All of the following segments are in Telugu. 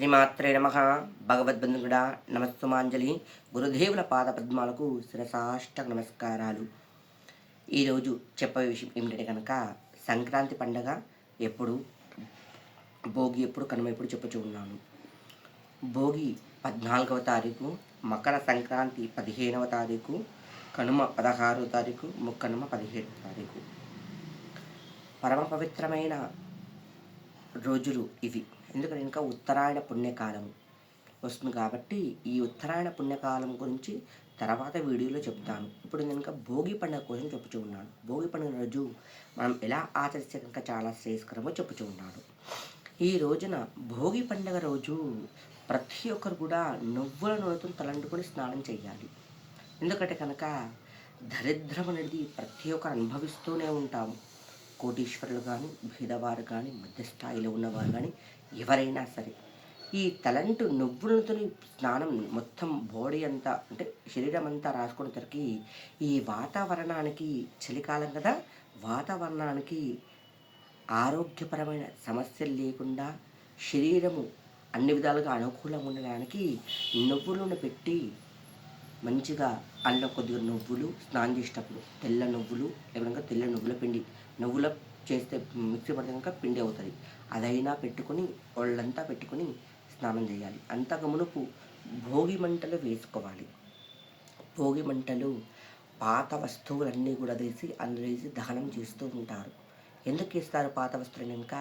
శ్రీమాత్రే నమ. భగవద్బంధుడ నమస్సుమాంజలి. గురుదేవుల పాద పద్మాలకు శిరసాష్ట నమస్కారాలు. ఈరోజు చెప్పే విషయం ఏమిటంటే కనుక సంక్రాంతి పండగ ఎప్పుడు భోగి ఎప్పుడు కనుమ ఎప్పుడు చెప్పచ్చు ఉన్నాను. భోగి పద్నాలుగవ తారీఖు మకర సంక్రాంతి పదిహేనవ తారీఖు కనుమ పదహారవ తారీఖు ముక్కనుమ పదిహేడవ తారీఖు. పరమ పవిత్రమైన రోజులు ఇవి. ఎందుకంటే ఇంకా ఉత్తరాయణ పుణ్యకాలం వస్తుంది కాబట్టి ఈ ఉత్తరాయణ పుణ్యకాలం గురించి తర్వాత వీడియోలో చెప్తాను. ఇప్పుడు నేను ఇంకా భోగి పండుగ కోసం చెప్పుచూ ఉన్నాను. భోగి పండుగ రోజు మనం ఎలా ఆచరిస్తే కనుక చాలా శ్రేయస్కరమో చెప్పుచూ ఉన్నాను. ఈ రోజున భోగి పండుగ రోజు ప్రతి ఒక్కరు కూడా నువ్వుల నూనెతో తలంటుకొని స్నానం చేయాలి ఎందుకంటే కనుక దరిద్రం అనేది ప్రతి ఒక్కరు అనుభవిస్తూనే ఉంటాము. కోటీశ్వరులు కానీ భేదవారు కానీ మధ్య స్థాయిలో ఉన్నవారు కానీ ఎవరైనా సరే ఈ తలంటు నువ్వులతో స్నానం మొత్తం బాడీ అంతా అంటే శరీరం అంతా రాసుకునేసరికి ఈ వాతావరణానికి చలికాలం కదా వాతావరణానికి ఆరోగ్యపరమైన సమస్యలు లేకుండా శరీరము అన్ని విధాలుగా అనుకూలంగా ఉండడానికి నువ్వులను పెట్టి మంచిగా అందులో కొద్దిగా నువ్వులు స్నానం చేసేటప్పుడు తెల్ల నువ్వులు లేకపోతే తెల్ల నువ్వుల పిండి. నువ్వుల చేస్తే మిక్సీ పడితే కనుక పిండి అవుతుంది. అదైనా పెట్టుకొని ఒళ్ళంతా పెట్టుకొని స్నానం చేయాలి. అంతకు మునుపు భోగి మంటలు వేసుకోవాలి. భోగి మంటలు పాత వస్తువులన్నీ కూడా తీసి అందులో వేసి దహనం చేస్తూ ఉంటారు. ఎందుకు ఇస్తారు పాత వస్తువులు కనుక?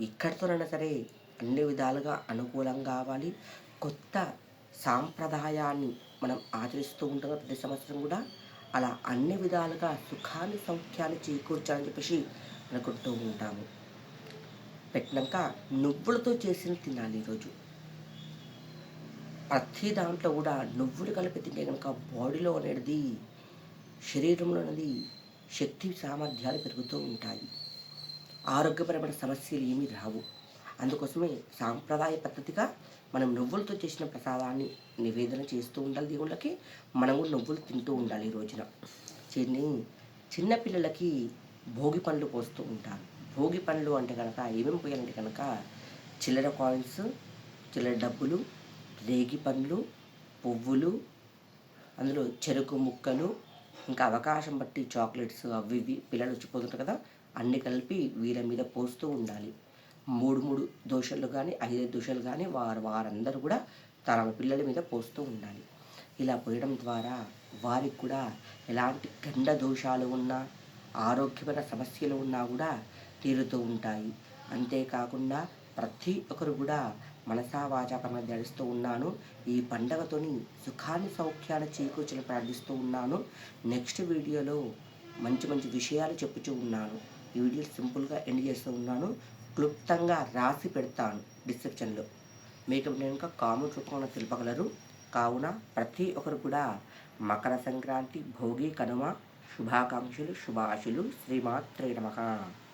ఇక్కడితోనైనా సరే అన్ని విధాలుగా అనుకూలం కావాలి కొత్త సాంప్రదాయాన్ని మనం ఆచరిస్తూ ఉంటాం ప్రతి సంవత్సరం కూడా. అలా అన్ని విధాలుగా సుఖాన్ని సౌఖ్యాన్ని చేకూర్చాలని చెప్పేసి అనుకుంటూ ఉంటాము. పెట్టినాక నువ్వులతో చేసిన తినాలి ఈరోజు. ప్రతి దాంట్లో కూడా నువ్వులు కలిపి తింటే కనుక బాడీలో అనేది శరీరంలో అనేది శక్తి సామర్థ్యాలు పెరుగుతూ ఉంటాయి. ఆరోగ్యపరమైన సమస్యలు ఏమీ రావు. అందుకోసమే సాంప్రదాయ పద్ధతిగా మనం నువ్వులతో చేసిన ప్రసాదాన్ని నివేదన చేస్తూ ఉండాలి దేవుళ్ళకి. మనం కూడా నువ్వులు తింటూ ఉండాలి ఈ రోజున. చిన్ని చిన్నపిల్లలకి భోగి పండ్లు పోస్తూ ఉంటారు. భోగి పండ్లు అంటే కనుక ఏమేమి పోయాలంటే కనుక చిల్లర కాయిన్స్ చిల్లర డబ్బులు రేగి పండ్లు పువ్వులు అందులో చెరుకు ముక్కలు ఇంకా అవకాశం బట్టి చాక్లెట్స్ అవి ఇవి పిల్లలు వచ్చిపోతుంటారు కదా. అన్ని కలిపి వీళ్ళ మీద పోస్తూ ఉండాలి. మూడు మూడు దోషాలు కానీ ఐదు దోషాలు కానీ వారు వారందరూ కూడా తన పిల్లల మీద పోస్తూ ఉండాలి. ఇలా పోయడం ద్వారా వారికి కూడా ఎలాంటి గండ దోషాలు ఉన్నా ఆరోగ్యమైన సమస్యలు ఉన్నా కూడా తీరుతూ ఉంటాయి. అంతేకాకుండా ప్రతి ఒక్కరు కూడా మనసా వాచాపరంగా ధ్యానిస్తూ ఉన్నాను. ఈ పండగతోని సుఖాన్ని సౌఖ్యాన్ని చేకూర్చని ప్రార్థిస్తూ ఉన్నాను. నెక్స్ట్ వీడియోలో మంచి మంచి విషయాలు చెప్పుచూ ఉన్నాను. ఈ వీడియో సింపుల్గా ఎండ్ చేస్తూ ఉన్నాను. క్లుప్తంగా రాసి పెడతాను డిస్క్రిప్షన్లో. మీకు నేను ఇంకా కామెంట్ రూపంలో తెలుపగలరు. కావున ప్రతి ఒక్కరు కూడా మకర సంక్రాంతి భోగి కనుమ శుభాకాంక్షలు శుభాశులు. శ్రీమాత్రే నమః.